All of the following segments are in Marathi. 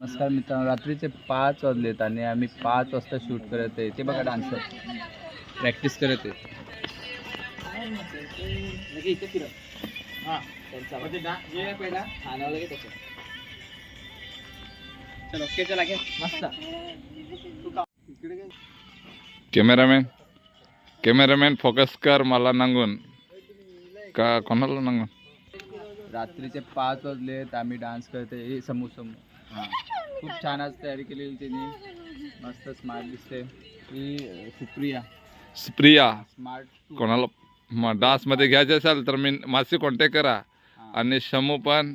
नमस्कार मित्रांनो रात्रीचे पाच वाजलेत आणि आम्ही पाच वाजता शूट करत आहे. ते बघा डान्सर. प्रॅक्टिस करत आहे. कॅमेरामॅन कॅमेरामॅन फोकस कर मला नांगून. का कोणाला नांगून? रात्रीचे पाच वाजलेत आम्ही डान्स करते. हे समोर समोर. खूप छान आज तयारी केलेली त्यांनी मस्त स्मार्ट दिसते. ही सुप्रिया. स्प्रिया. स्मार्ट कोणाला मग डान्समध्ये घ्यायचे असेल तर मी माझी कॉन्टॅक्ट करा. आणि शमू पण.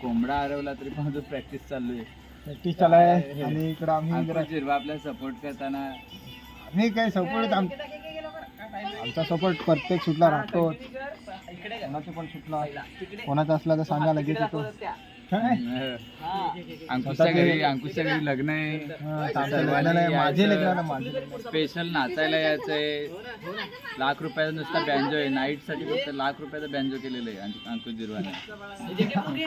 कोंबडा हरवला तरी पण अजून प्रॅक्टिस चालू आहे प्रॅक्टिस चालू आहे आणि इकडं आम्ही जरा जिरवा आपल्याला सपोर्ट करताना आम्ही काय सपोर्ट आमचा सपोर्ट प्रत्येक सुटला राहतो. कोणाचा पण सुटला कोणाचा असला तर सांगा लगेच येतो. काय? अंकुशच्या घरी अंकुशच्या घरी लग्न आहे. हा, माझे लग्न नाही, माझे लग्न. स्पेशल नाचायला यायचंय. लाख रुपयाचा नुसता बँजो आहे. नाईटसाठी फक्त लाख रुपयाचा बँजो केलेला आहे अंक- Ankush जिरवाने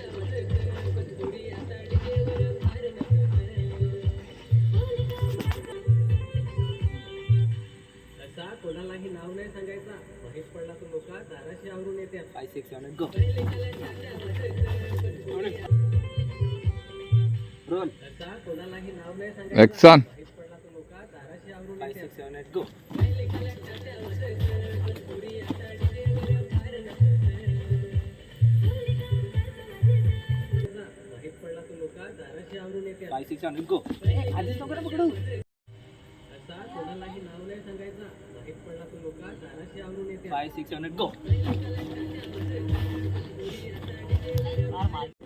five six seven go roll तसा कोणालाही नाव नाही सांगायचा. ऍक्शन महेश पडला तो लोका दाराशी आवरून फाय येते. Six seven eight go Mahesh पडला तो लोका दाराशी आवरून येते फाय सिक्स सेवन गो आधीच नको पकडू तसा कोणालाही नाव नाही सांगायचा महेश पडला तो लोका दाराशी आवरून